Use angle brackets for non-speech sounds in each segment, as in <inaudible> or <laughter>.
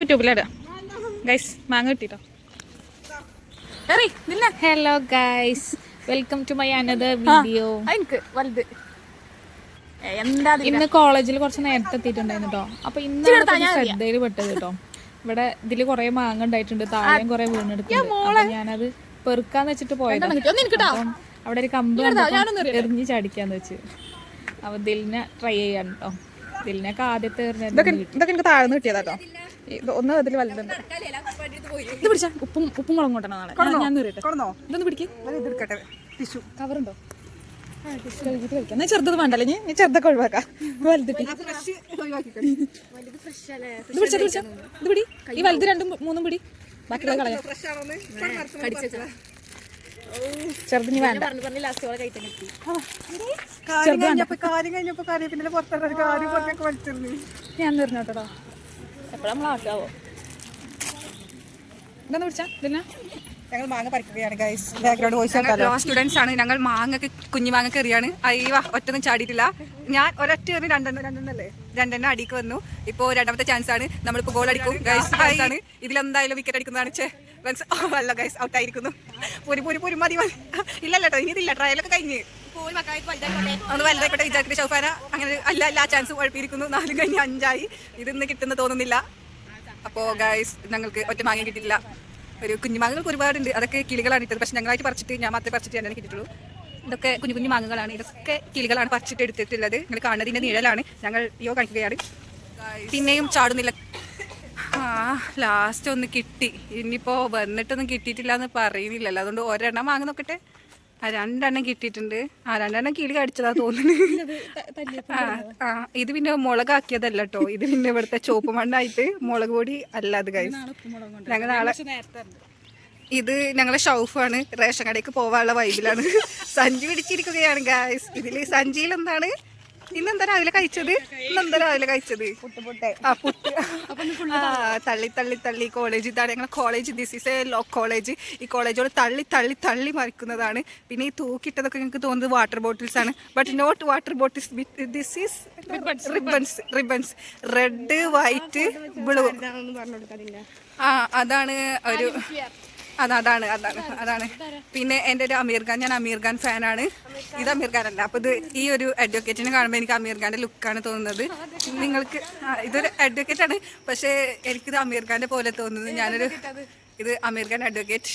യൂട്യൂബിലിടാം. Guys മാങ്ങ കിട്ടിട്ടോ? Hello guys welcome to my another video എനിക്ക് വലുത്. ഏ, എന്താ ഇതിന്? ഇന്ന് കോളേജിൽ കുറച്ച് നേരത്തെ എത്തിയിട്ടുണ്ടായിരുന്നു കേട്ടോ അപ്പൊ ഇന്ന് ശ്രദ്ധയിൽ പെട്ടത് കേട്ടോ ഇവിടെ ഇതിൽ കൊറേ മാങ്ങ ഉണ്ടായിട്ടുണ്ട്. താഴെയും കൊറേ വീണെടുക്കുന്നുണ്ട്. ഞാനത് പെറുക്കാന്ന് വെച്ചിട്ട് പോയതാണ് അവിടെ ഒരു കമ്പ് എറിഞ്ഞ് ചടിക്കാന്ന് വെച്ച്. അപ്പൊ ദിലിനെ ട്രൈ ചെയ്യാൻ കേട്ടോ ദിലിനൊക്കെ ആദ്യത്തെ എറിഞ്ഞ എറിഞ്ഞായിരുന്നു ഇതൊക്കെ എനിക്ക് താഴ്ന്ന് കിട്ടിയതാട്ടോ ഒന്ന് അതിൽ വലുതുണ്ട്. ഇത് പിടിച്ചാ. ഉപ്പും ഉപ്പും മുളകും കൊണ്ടോ നാളെ. ഞാൻ- ഞാൻ നേരിട്ടെ ഇതൊന്ന് പിടിക്ക്. ഇതെടുക്കട്ടെ ടിഷ്യൂ. കവറുണ്ടോ? കഴുകിട്ട് കഴിക്കാം. എന്നാ ചെറുതത് വേണ്ടല്ലേ. നീ നീ ചെറുതൊക്കെ ഒഴിവാക്കാം. വലുതിട്ട്. ഇത് പിടിച്ചാ ഇത് പിടിച്ചാ. ഇത് പിടി. ഈ വലുത് രണ്ടും മൂന്നും പിടി. ബാക്കിയുള്ള കളയാം. ചെറുത് നീ വേണ്ട. കാര്യം കഴിഞ്ഞപ്പോ കാര്യം കഴിഞ്ഞപ്പോ കാര്യം പിന്നെ പുറത്തിറങ്ങി കാര്യം ഞാൻ നിർന്നോട്ടോ എപ്പോഴാ നമ്മൾ ആക്കാവോ ഇതൊന്ന്? പിടിച്ചാ ഇതിനാ ഞങ്ങൾ മാങ്ങ പറിക്കുകയാണ് ഗൈസ് ബാക്ക്ഗ്രൗണ്ട് വോയിസ് സ്റ്റുഡൻസ് ആണ്. ഞങ്ങൾ മാങ്ങക്ക് കുഞ്ഞു മാങ്ങ കയറിയാണ് അയ്യ ഒറ്റൊന്നും ചാടിയിട്ടില്ല. ഞാൻ ഒരൊറ്റ എറി രണ്ടെണ്ണം രണ്ടെണ്ണല്ലേ? രണ്ടെണ്ണം അടിക്ക് വന്നു. ഇപ്പോ രണ്ടാമത്തെ ചാൻസ് ആണ്. നമ്മളിപ്പോ ഗോൾ അടിക്കും. ഗൈസ് ആണ്. ഇതിലെന്തായാലും വിക്കറ്റ് അടിക്കുന്നതാണ്. ചേ <laughs> അല്ല ഗൈസ് ഔട്ട് ആയിരിക്കുന്നു. പൊരി പൊരി പൊരി മതി മതി. ഇല്ലല്ലോ ഇനി ഇതില്ല. ട്രയലൊക്കെ കഴിഞ്ഞ്. ഒന്ന് വലുതായിക്കോട്ടെ വിചാരിക്കട്ടെ ഷൗഫാന. അങ്ങനെ അല്ല എല്ലാ ചാൻസ് ഉഴപ്പിയിരിക്കുന്നു നാല് കഴിഞ്ഞ് അഞ്ചായി. ഇതിന്ന് കിട്ടുന്ന തോന്നുന്നില്ല. അപ്പോ ഗൈസ് ഞങ്ങൾക്ക് ഒറ്റ മാങ്ങ കിട്ടിയിട്ടില്ല. ഒരു കുഞ്ഞു മാങ്ങകൾക്ക് ഒരുപാടുണ്ട്. അതൊക്കെ കിളികളാണ് ഇട്ടത്. പക്ഷെ ഞങ്ങളായിട്ട് പറിച്ചിട്ട് ഞാൻ മാത്രമേ പറിച്ചിട്ട് ഞാൻ കിട്ടിയിട്ടുള്ളൂ. ഇതൊക്കെ കുഞ്ഞു കുഞ്ഞു മാങ്ങകളാണ്. ഇതൊക്കെ കിളികളാണ് പറിച്ചിട്ട് എടുത്തിട്ടുള്ളത്. നിങ്ങൾ കാണുന്നതിന്റെ നിഴലാണ്. ഞങ്ങൾ യോ കാണിക്കുകയാണ്. പിന്നെയും ചാടുന്നില്ല. ആ ലാസ്റ്റ് ഒന്ന് കിട്ടി. ഇനിയിപ്പോ വന്നിട്ടൊന്നും കിട്ടിയിട്ടില്ല എന്ന് പറയുന്നില്ലല്ലോ. അതുകൊണ്ട് ഒരെണ്ണം വാങ്ങി നോക്കട്ടെ. ആ രണ്ടെണ്ണം കിട്ടിയിട്ടുണ്ട്. ആ രണ്ടെണ്ണം കിളി കടിച്ചതാ തോന്നുന്നു. ആ ഇത് പിന്നെ മുളകാക്കിയതല്ല കേട്ടോ ഇത് പിന്നെ ഇവിടുത്തെ ചോപ്പ് മണ്ണായിട്ട് മുളക് പൊടി അല്ല അത് കഴിച്ചു ഞങ്ങൾ നാളെ ഇത് ഞങ്ങളെ ഷൗഫാണ്. റേഷൻ കടയ്ക്ക് പോവാനുള്ള വൈബിലാണ് സഞ്ചി പിടിച്ചിരിക്കുകയാണ് ഗായ്സ് ഇതിൽ സഞ്ചിയിൽ എന്താണ്? ഇന്നെന്താ രാവിലെ കഴിച്ചത്? ഇന്നെന്താ രാവിലെ കഴിച്ചത്? ആ പുട്ട്. ആ തള്ളി തള്ളി തള്ളി കോളേജ് ഇതാണ്. ഞങ്ങളെ college this is a law college ഈ കോളേജോട് തള്ളി തള്ളി തള്ളി മറിക്കുന്നതാണ്. പിന്നെ ഈ തൂക്കിട്ടതൊക്കെ ഞങ്ങൾക്ക് തോന്നുന്നത് വാട്ടർ ബോട്ടിൽസ് ആണ്. But not water bottles this is ribbons ribbons red white blue ആ അതാണ് ഒരു അതാ അതാണ് അതാണ് അതാണ്. പിന്നെ എന്റെ ഒരു അമീർ ഖാൻ ഞാൻ അമീർ ഖാൻ ഫാനാണ്. ഇത് അമീർ ഖാൻ അല്ല അപ്പോൾ ഇത് ഈ ഒരു അഡ്വക്കേറ്റിനെ കാണുമ്പോൾ എനിക്ക് അമീർ ഖാന്റെ ലുക്കാണ് തോന്നുന്നത്. നിങ്ങൾക്ക് ഇതൊരു അഡ്വക്കേറ്റ് ആണ്. പക്ഷേ എനിക്കിത് അമീർ ഖാന്റെ പോലെ തോന്നുന്നത് ഞാനൊരു ഇത് അമീർ ഖാൻ അഡ്വക്കേറ്റ്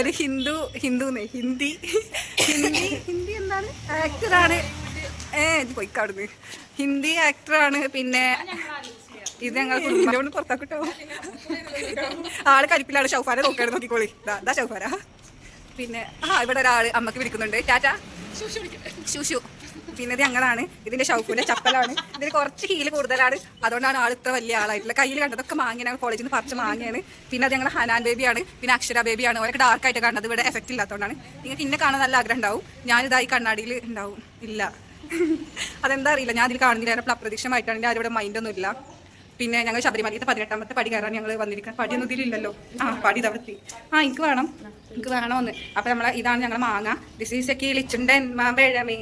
ഒരു ഹിന്ദു ഹിന്ദു ഹിന്ദി ഹിന്ദി ഹിന്ദി എന്താണ്? ആക്ടറാണ് ഏ ഇത് പോയി കാണുന്നു ഹിന്ദി ആക്ടറാണ് പിന്നെ ഇത് ഞങ്ങൾ കുടുംബം പുറത്താക്കിട്ടോ? ആൾ കരിപ്പിലാണ്. ഷൗഫാര നോക്കാണ് നോക്കിക്കോളി. ദാ ഷൗഫാന. പിന്നെ ആ ഇവിടെ ഒരാൾ അമ്മയ്ക്ക് വിളിക്കുന്നുണ്ട്. ടാറ്റ? ശുശു പിന്നെ ഇത് ഞങ്ങളാണ്. ഇതിന്റെ ഷൗഫിന്റെ ചപ്പലാണ്. ഇതിന് കുറച്ച് ഹീൽ കൂടുതലാണ്. അതുകൊണ്ടാണ് ആൾ ഇത്ര വലിയ ആളായിട്ടുള്ളത് കയ്യിൽ കണ്ടതൊക്കെ മാങ്ങിയാണ് കോളേജിൽ നിന്ന് പറിച്ച മാങ്ങയാണ്. പിന്നെ അത് ഞങ്ങൾ ഹനാൻ ബേബിയാണ്. പിന്നെ അക്ഷര ബേബിയാണ്. അവരൊക്കെ ഡാർക്ക് ആയിട്ട് കാണുന്നത് ഇവിടെ എഫക്റ്റ് ഇല്ലാത്തതുകൊണ്ടാണ്. നിങ്ങൾക്ക് ഇന്നെ കാണാൻ നല്ല ആഗ്രഹം ഉണ്ടാവും. ഞാനിതായി കണ്ണാടിയിൽ ഉണ്ടാവും. ഇല്ല. അതെന്താ അറിയില്ല. ഞാൻ അതിൽ കാണുന്നില്ല. അപ്രതീക്ഷമായിട്ടാണ് ഞാൻ ഇവിടെ മൈൻഡൊന്നും ഇല്ല പിന്നെ ഞങ്ങൾ ശബരിമലയിലെ പതിനെട്ടാമത്തെ പടി കയറാൻ ഞങ്ങൾ വന്നിരിക്കുന്നത് പടിയൊന്നും ഇതിലില്ലല്ലോ ആ പടി തവർത്തി ആ എനിക്ക് വേണം. എനിക്ക് വേണമെന്ന്. അപ്പൊ നമ്മളെ ഇതാണ് ഞങ്ങൾ മാങ്ങ. ദിസ് ഈസ് എ കിളിച്ചുണ്ടൻ മാമ്പഴമേ.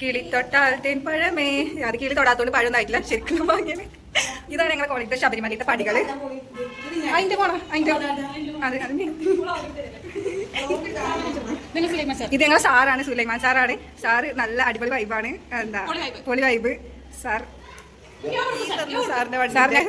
കിളി തൊട്ടാൽ തേൻ പഴമേ അത് കിളി തൊടാത്തോണ്ട് പഴമൊന്നായിട്ടില്ല ശരിക്കും വാങ്ങിയത്. ഇതാണ് ഞങ്ങളെ കോളേജിലെ ശബരിമലയിലെ പടികൾ. അതിന്റെ പോണം അതിന്റെ അതെ അതിന്റെ ഇത് ഞങ്ങളെ സാറാണ് സുലൈമാൻ സാറാണ്. സാറ് നല്ല അടിപൊളി വൈബാണ് എന്താ പൊളി വൈബ് സാർ സാറിന്റെ വണ്ടി? സാറിന്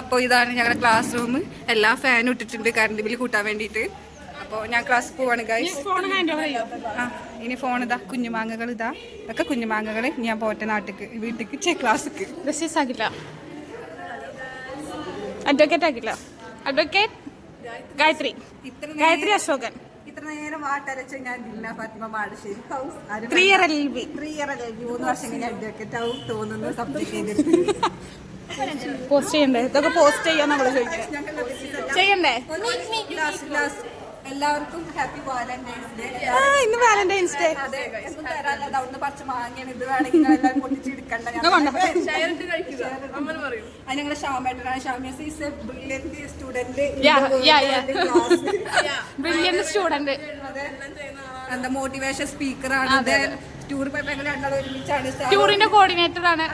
അപ്പോൾ ഇതാണ് ഞങ്ങളുടെ ക്ലാസ് റൂം എല്ലാ ഫാനും ഇട്ടിട്ടുണ്ട് കറണ്ട് ബില്ല് കൂട്ടാൻ വേണ്ടിയിട്ട്. അപ്പോൾ ഞാൻ ക്ലാസ് പോവാണ് ഗൈസ് ആ ഇനി ഫോൺ ഇതാ കുഞ്ഞുമാങ്ങകൾ ഇതാ. ഇതൊക്കെ കുഞ്ഞുമാങ്ങകൾ ഞാൻ പോട്ടെ നാട്ടിക്ക് വീട്ടിക്ക് ചെ ക്ലാസ്സിക്ക് അഡ്വക്കേറ്റ് ആക്കില്ല അഡ്വക്കേറ്റ് ഗായത്രി. ഗായത്രി അശോകൻ. ഇത്ര നേരം വാട്ടരച്ച ഞാൻ Fathima Madasseri house three year L B three year മൂന്ന് വർഷം കഴിഞ്ഞ് അഡ്വക്കേറ്റ് ആവും തോന്നുന്നു സബ്ജക്ട് ചെയ്തിട്ട്. പോസ്റ്റ് ചെയ്യണ്ടേ? ഇതൊക്കെ പോസ്റ്റ് ചെയ്യാൻ നമ്മൾ ചോദിക്കുന്നത് ചെയ്യണ്ടേ? എല്ലാവർക്കും ഹാപ്പി വാലന്റൈൻസ് ഡേ ആ ഇന്ന് വാലന്റൈൻസ് ഡേ അതെ ഒന്നും തരാനല്ല അവിടുന്ന് പറിച്ച് മാങ്ങിയാണ്. ഇത് വേണമെങ്കിൽ എല്ലാവരും പൊട്ടിച്ചെടുക്കണ്ട <laughs> അത് ഞങ്ങളുടെ ഷാമേട്ടനാണ് Shamias is a brilliant student Yeah, yeah, yeah. Brilliant student എന്താ മോട്ടിവേഷൻ സ്പീക്കറാണ് ടൂർ പോയപ്പോ ഞങ്ങൾ രണ്ടാളും ഒരുമിച്ചാണ്. ടൂറിന്റെ കോർഡിനേറ്റർ ആണ്.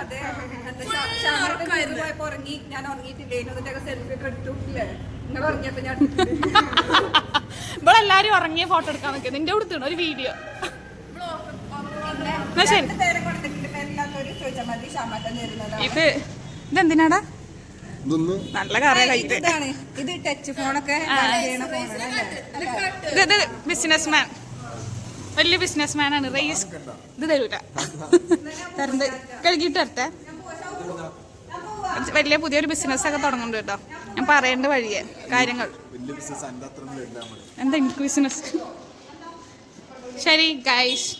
പോയപ്പോ ഉറങ്ങി. ഞാൻ ഉറങ്ങിയിട്ടില്ലേ? സെൽഫി ഒക്കെ എടുത്തു. ഇല്ലേ ഇറങ്ങിയ ഞാൻ <laughs> ഇവിടെ എല്ലാരും ഉറങ്ങിയ ഫോട്ടോ എടുക്കാൻ നിൽക്കുന്നത് നിന്റെ കൊടുത്തു ഒരു വീഡിയോ ശരി. ഇത് ഇതെന്തിനാടാ? ഇതൊന്ന് നല്ല കറിയ ഇതാണ്. ഇത് ടച്ച് ഫോണൊക്കെ ഇത് ഇത് ബിസിനസ് മാൻ വലിയ ബിസിനസ് മാൻ ആണ് റേസ് ഇത് തരൂല. <laughs> തരണ്ട്. കഴുകിയിട്ട് തരട്ടെ. വലിയ പുതിയൊരു ബിസിനസ് ഒക്കെ തുടങ്ങുന്നുണ്ട് കേട്ടോ. ഞാൻ പറയേണ്ട വഴിയേ കാര്യങ്ങൾ. എന്താ എനിക്ക് ബിസിനസ് ശരി ഗൈസ്